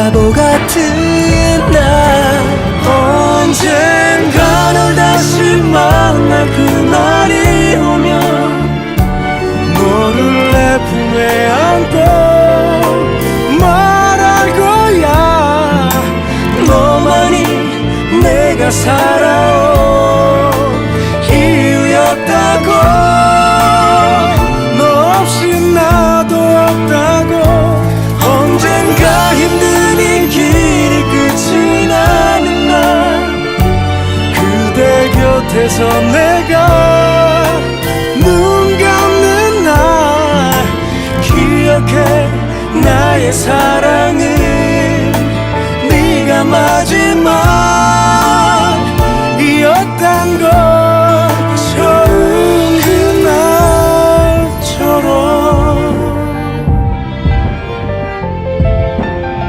바보 같은 날 언젠가 널 다시 만날 그날이 오면 너를 내 품에 안고 말할 거야. 너만이 내가 살아 그래서 내가 눈 감는 날 기억해 나의 사랑은 네가 마지막